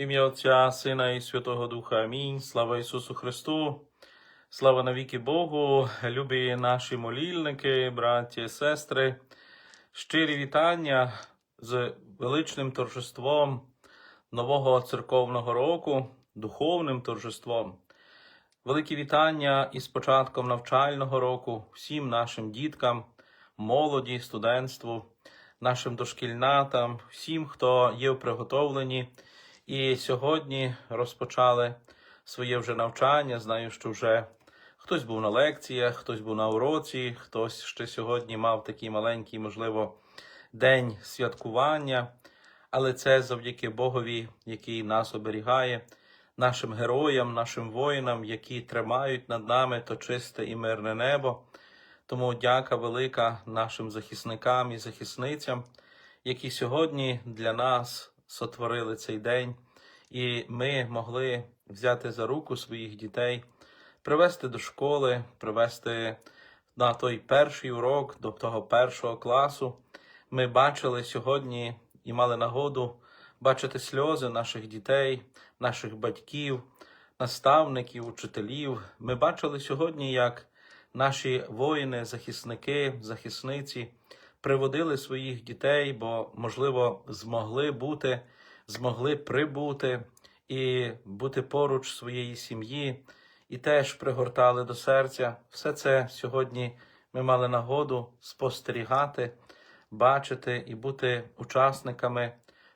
Ім'я Отця, Сина і Святого Духа. Амінь. Слава Ісусу Христу. Слава навіки Богу, любі наші молільники, браті, сестри. Щирі вітання з величним торжеством нового церковного року, духовним торжеством. Великі вітання із початком навчального року всім нашим діткам, молоді, студентству, нашим дошкільнатам, всім, хто є в приготовленні. І сьогодні розпочали своє вже навчання. Знаю, що вже хтось був на лекціях, хтось був на уроці, хтось ще сьогодні мав такий маленький, можливо, день святкування. Але це завдяки Богові, який нас оберігає, нашим героям, нашим воїнам, які тримають над нами то чисте і мирне небо. Тому дяка велика нашим захисникам і захисницям, які сьогодні для нас сотворили цей день, і ми могли взяти за руку своїх дітей, привести до школи, привести на той перший урок до того першого класу. Ми бачили сьогодні і мали нагоду бачити сльози наших дітей, наших батьків, наставників, учителів. Ми бачили сьогодні, як наші воїни, захисники, захисниці приводили своїх дітей, бо, можливо, змогли бути, змогли прибути і бути поруч своєї сім'ї, і теж пригортали до серця. Все це сьогодні ми мали нагоду спостерігати, бачити і бути учасниками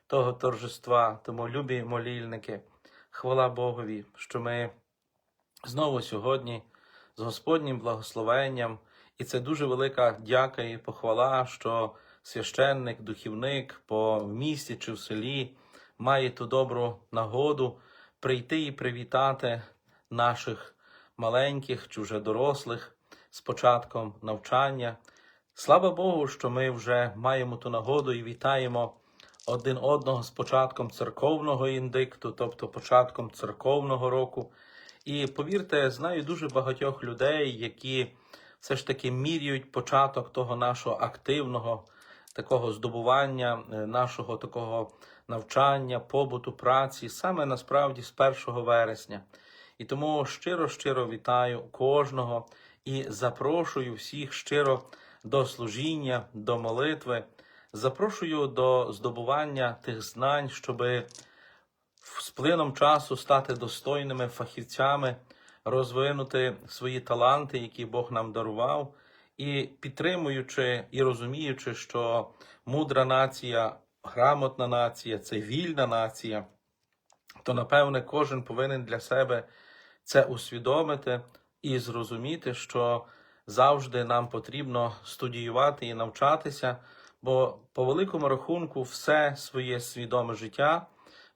того торжества. Тому, любі молільники, хвала Богові, що ми знову сьогодні з Господнім благословенням. І це дуже велика дяка і похвала, що священник, духівник по місті чи в селі має ту добру нагоду прийти і привітати наших маленьких чи вже дорослих з початком навчання. Слава Богу, що ми вже маємо ту нагоду і вітаємо один одного з початком церковного індикту, тобто початком церковного року. І повірте, знаю дуже багатьох людей, які все ж таки міряють початок того нашого активного такого здобування, е, нашого такого навчання, побуту, праці, саме насправді з 1 вересня. І тому щиро щиро вітаю кожного і запрошую всіх щиро до служіння, до молитви. Запрошую до здобування тих знань, щоби з плином часу стати достойними фахівцями, розвинути свої таланти, які Бог нам дарував, і підтримуючи і розуміючи, що мудра нація, грамотна нація це вільна нація, то напевне кожен повинен для себе це усвідомити і зрозуміти, що завжди нам потрібно студіювати і навчатися, бо по великому рахунку все своє свідоме життя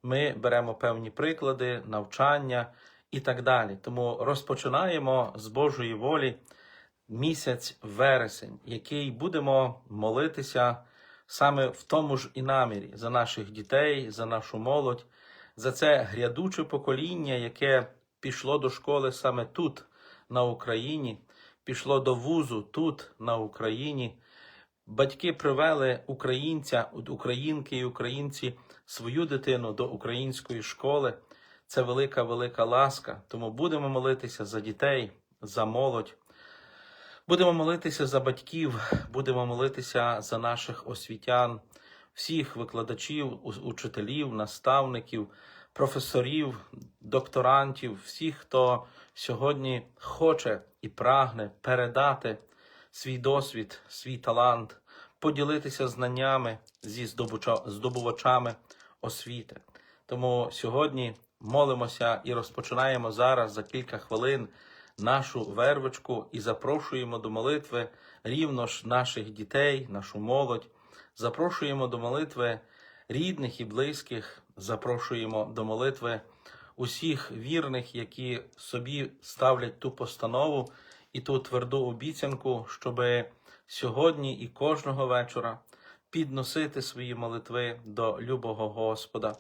ми беремо певні приклади, навчання і так далі. Тому розпочинаємо з Божої волі місяць вересень, який будемо молитися саме в тому ж і намірі за наших дітей, за нашу молодь, за це грядуче покоління, яке пішло до школи саме тут, на Україні, пішло до вузу тут, на Україні. Батьки привели українця, українки і українці свою дитину до української школи. Це велика, велика ласка. Тому будемо молитися за дітей, за молодь. Будемо молитися за батьків, будемо молитися за наших освітян, всіх викладачів, учителів, наставників, професорів, докторантів, всіх, хто сьогодні хоче і прагне передати свій досвід, свій талант, поділитися знаннями зі здобувачами освіти. Тому сьогодні молимося і розпочинаємо зараз за кілька хвилин нашу вервичку і запрошуємо до молитви рівно ж наших дітей, нашу молодь. Запрошуємо до молитви рідних і близьких, запрошуємо до молитви усіх вірних, які собі ставлять ту постанову і ту тверду обіцянку, щоби сьогодні і кожного вечора підносити свої молитви до любого Господа.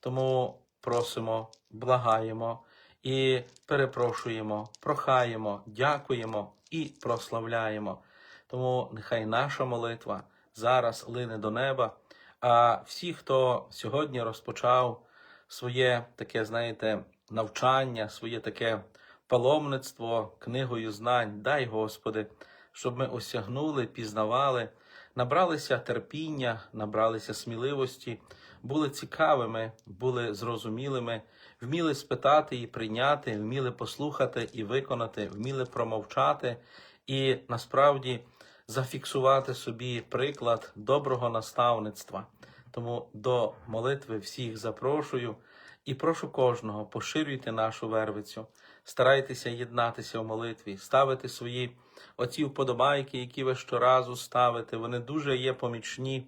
Тому просимо, благаємо і перепрошуємо, прохаємо, дякуємо і прославляємо. Тому нехай наша молитва зараз лине до неба. А всі, хто сьогодні розпочав своє таке, знаєте, навчання, своє таке паломництво книгою знань. Дай, Господи, щоб ми осягнули, пізнавали, набралися терпіння, набралися сміливості, були цікавими, були зрозумілими, вміли спитати і прийняти, вміли послухати і виконати, вміли промовчати і насправді зафіксувати собі приклад доброго наставництва. Тому до молитви всіх запрошую і прошу кожного, поширюйте нашу вервицю, старайтеся єднатися в молитві, ставити свої оці вподобайки, які ви щоразу ставите. Вони дуже є помічні.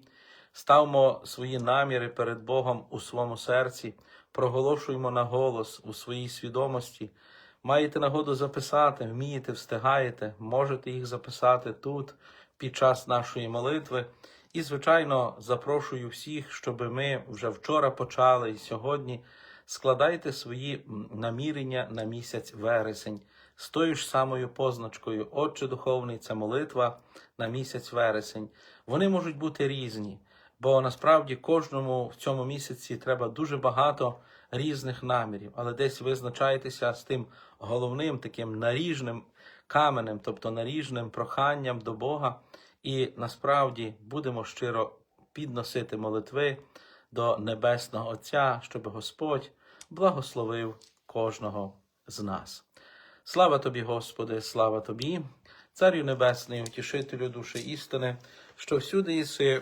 Ставмо свої наміри перед Богом у своєму серці, проголошуємо на голос у своїй свідомості. Маєте нагоду записати, вмієте, встигаєте, можете їх записати тут під час нашої молитви. І, звичайно, запрошую всіх, щоб ми вже вчора почали і сьогодні складайте свої намірення на місяць вересень з тою ж самою позначкою Отче Духовний це молитва на місяць вересень. Вони можуть бути різні, бо насправді кожному в цьому місяці треба дуже багато різних намірів, але десь визначайтеся з тим головним таким наріжним каменем, тобто наріжним проханням до Бога, і насправді будемо щиро підносити молитви до Небесного Отця, щоб Господь благословив кожного з нас. Слава тобі, Господи, слава тобі, Царю Небесний, утішителю душі істини, що всюди єси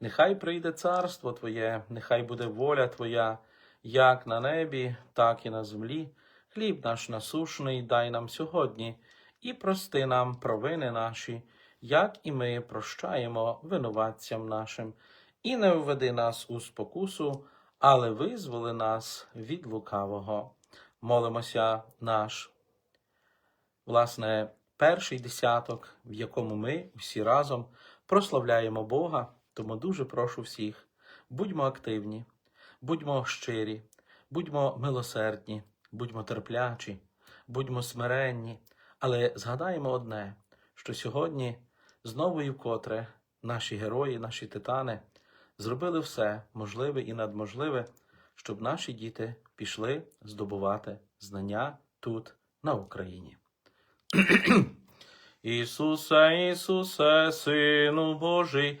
нехай прийде царство Твоє, нехай буде воля Твоя, як на небі, так і на землі. Хліб наш насушний дай нам сьогодні, і прости нам провини наші, як і ми прощаємо винуватцям нашим, і не введи нас у спокусу, але визволи нас від лукавого. Молимося наш власне, перший десяток, в якому ми всі разом прославляємо Бога. Тому дуже прошу всіх Будьмо активні, будьмо щирі, будьмо милосердні, будьмо терплячі, будьмо смиренні, але згадаємо одне, що сьогодні знову і вкотре наші герої, наші титани зробили все можливе і надможливе, щоб наші діти пішли здобувати знання тут, на Україні. Ісусе, Ісусе, Сину Божий,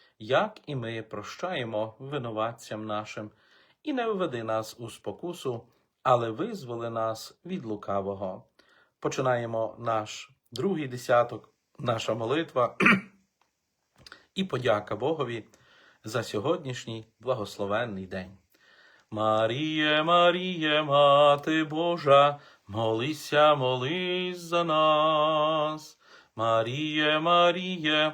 як і ми прощаємо винуватцям нашим, і не введи нас у спокусу, але визволи нас від лукавого. Починаємо наш другий десяток, наша молитва і подяка Богові за сьогоднішній благословенний день. Маріє, Маріє, Мати Божа, молися, молись за нас. Маріє, Маріє,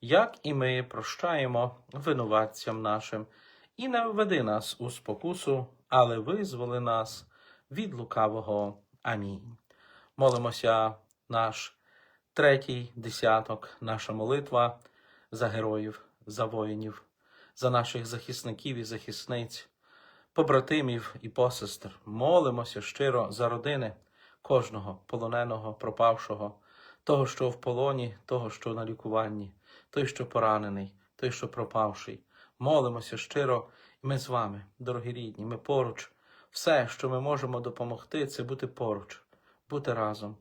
як і ми прощаємо винуватцям нашим, і не введи нас у спокусу, але визволи нас від лукавого. Амінь. Молимося наш третій десяток, наша молитва за героїв, за воїнів, за наших захисників і захисниць, побратимів і посестер. Молимося щиро за родини кожного полоненого, пропавшого, того, що в полоні, того, що на лікуванні, той, що поранений, той, що пропавший. Молимося щиро, і ми з вами, дорогі рідні, ми поруч. Все, що ми можемо допомогти, це бути поруч, бути разом,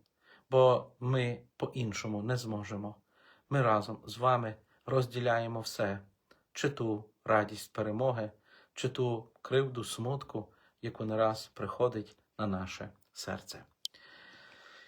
бо ми по-іншому не зможемо. Ми разом з вами розділяємо все, чи ту радість перемоги, чи ту кривду смутку, яку не раз приходить на наше серце.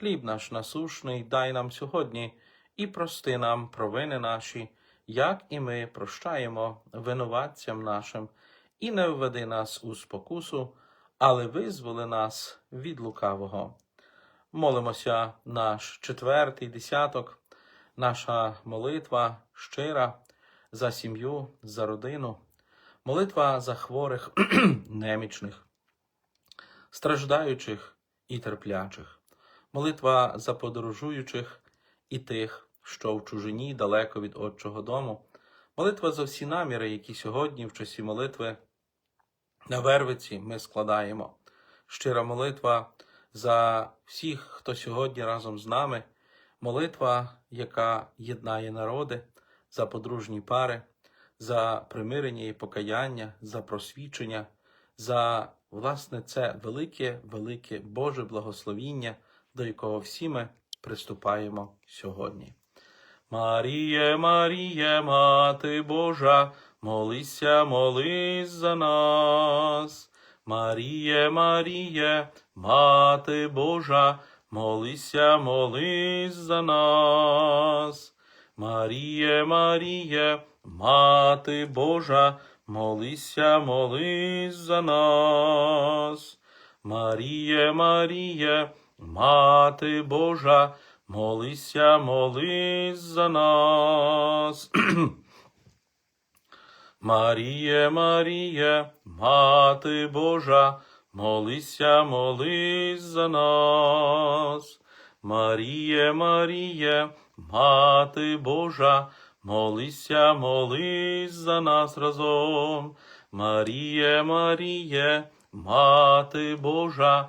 Хліб наш насушний дай нам сьогодні і прости нам провини наші, як і ми прощаємо винуватцям нашим, і не введи нас у спокусу, але визволи нас від лукавого. Молимося наш четвертий десяток, наша молитва щира за сім'ю, за родину, молитва за хворих, немічних, страждаючих і терплячих, молитва за подорожуючих і тих, що в чужині далеко від Отчого дому, молитва за всі наміри, які сьогодні в часі молитви на Вервиці ми складаємо. Щира молитва за всіх, хто сьогодні разом з нами, молитва, яка єднає народи, за подружні пари, за примирення і покаяння, за просвічення, за власне це велике, велике Боже благословіння, до якого всі ми приступаємо сьогодні. Маріє, Маріє, Мати Божа, молися, молись за нас. Маріє, Маріє, Мати Божа, молися, молись за нас. Маріє, Маріє, Мати Божа, молися, молись за нас. Маріє, Маріє, Мати Божа, молися, молись за нас. Маріє, Маріє, Мати Божа, молися, молись за нас. Маріє, Маріє, Мати Божа, молися, молись за нас разом. Маріє, Маріє, Мати Божа,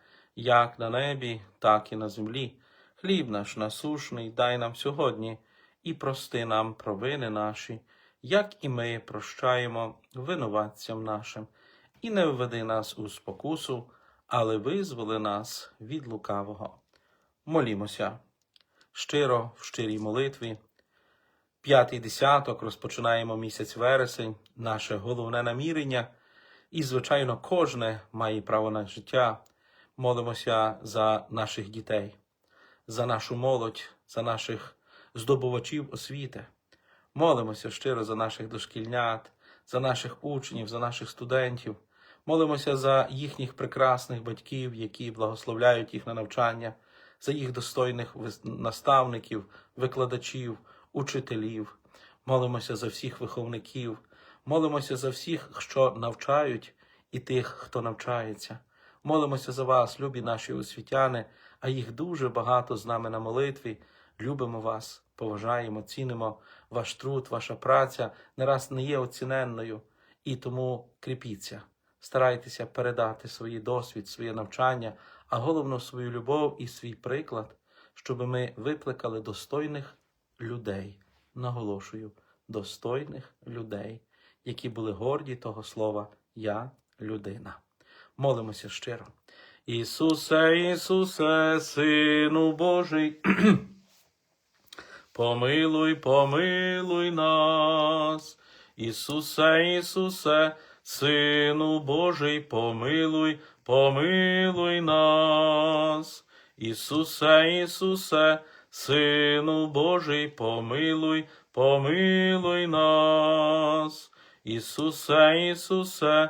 як на небі, так і на землі. Хліб наш насушний дай нам сьогодні, і прости нам провини наші, як і ми прощаємо винуватцям нашим, і не введи нас у спокусу, але визволи нас від лукавого. Молімося щиро в щирій молитві. П'ятий десяток розпочинаємо місяць вересень, наше головне намірення, і, звичайно, кожне має право на життя. Молимося за наших дітей, за нашу молодь, за наших здобувачів освіти. Молимося щиро за наших дошкільнят, за наших учнів, за наших студентів. Молимося за їхніх прекрасних батьків, які благословляють їх на навчання, за їх достойних наставників, викладачів, учителів. Молимося за всіх виховників, молимося за всіх, що навчають, і тих, хто навчається. Молимося за вас, любі наші освітяни, а їх дуже багато з нами на молитві. Любимо вас, поважаємо, цінимо ваш труд, ваша праця не раз не є оціненною, і тому кріпіться, старайтеся передати свій досвід, своє навчання, а головно свою любов і свій приклад, щоб ми викликали достойних людей, наголошую, достойних людей, які були горді того слова Я людина. Молимося щиро. Ісусе, Ісусе, Сину Божий, помилуй, помилуй нас. Ісусе, Ісусе, Сину Божий, помилуй, помилуй нас. Ісусе, Ісусе, Сину Божий, помилуй, помилуй нас. Ісусе, Ісусе,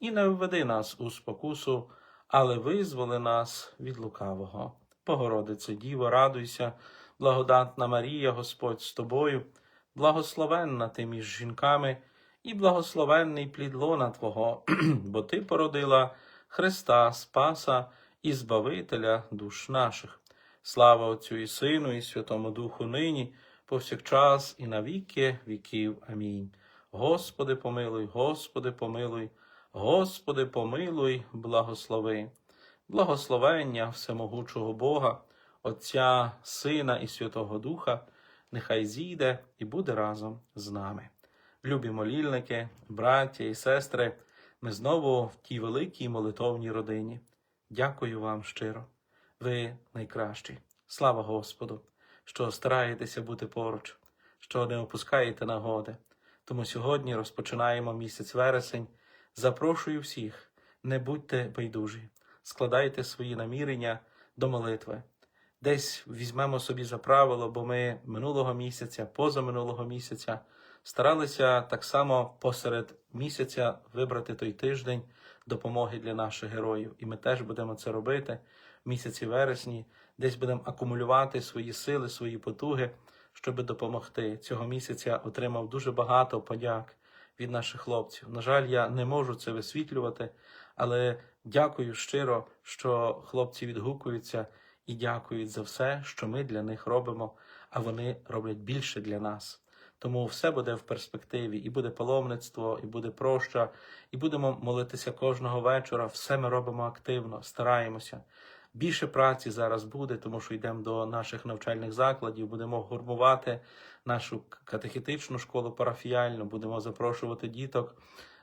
і не введи нас у спокусу, але визволи нас від лукавого. Богородице Діво, радуйся, благодатна Марія, Господь з тобою, благословенна ти між жінками, і благословенний плід лона Твого, бо Ти породила Христа, Спаса і Збавителя душ наших. Слава Отцю і Сину, і Святому Духу нині, повсякчас і на віки віків. Амінь. Господи, помилуй, Господи, помилуй, Господи, помилуй, благослови. Благословення всемогучого Бога, Отця, Сина і Святого Духа, нехай зійде і буде разом з нами. Любі молільники, браття і сестри, ми знову в тій великій молитовній родині. Дякую вам щиро. Ви найкращі. Слава Господу, що стараєтеся бути поруч, що не опускаєте нагоди. Тому сьогодні розпочинаємо місяць вересень. Запрошую всіх, не будьте байдужі, складайте свої намірення до молитви. Десь візьмемо собі за правило, бо ми минулого місяця, позаминулого місяця старалися так само посеред місяця вибрати той тиждень допомоги для наших героїв. І ми теж будемо це робити в місяці вересні, десь будемо акумулювати свої сили, свої потуги, щоб допомогти. Цього місяця отримав дуже багато подяк від наших хлопців. На жаль, я не можу це висвітлювати, але дякую щиро, що хлопці відгукуються і дякують за все, що ми для них робимо, а вони роблять більше для нас. Тому все буде в перспективі, і буде паломництво, і буде проща, і будемо молитися кожного вечора. Все ми робимо активно, стараємося. Більше праці зараз буде, тому що йдемо до наших навчальних закладів, будемо гурмувати нашу катехетичну школу парафіяльну, будемо запрошувати діток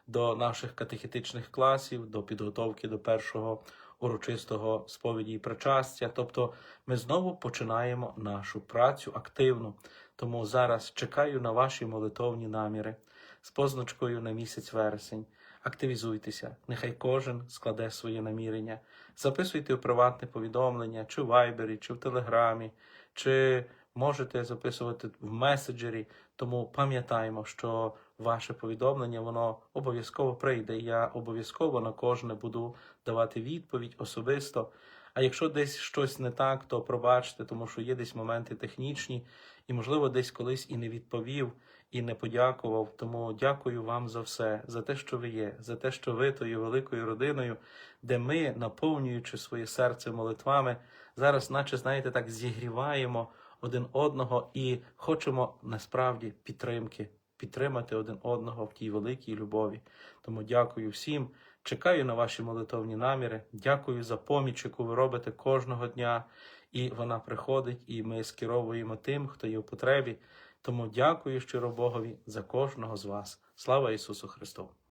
до наших катехетичних класів, до підготовки до першого урочистого сповіді і причастя. Тобто ми знову починаємо нашу працю активну. Тому зараз чекаю на ваші молитовні наміри з позначкою на місяць вересень. Активізуйтеся, нехай кожен складе своє намірення. Записуйте в приватне повідомлення, чи в вайбері, чи в телеграмі, чи можете записувати в меседжері. Тому пам'ятаємо, що ваше повідомлення воно обов'язково прийде. Я обов'язково на кожне буду давати відповідь особисто. А якщо десь щось не так, то пробачте, тому що є десь моменти технічні, і, можливо, десь колись і не відповів, і не подякував. Тому дякую вам за все, за те, що ви є, за те, що ви тою великою родиною, де ми, наповнюючи своє серце молитвами, зараз, наче знаєте, так зігріваємо один одного і хочемо насправді підтримки, підтримати один одного в тій великій любові. Тому дякую всім. Чекаю на ваші молитовні наміри. Дякую за поміч, яку ви робите кожного дня. І вона приходить, і ми скеровуємо тим, хто є в потребі. Тому дякую щиро Богові за кожного з вас. Слава Ісусу Христу!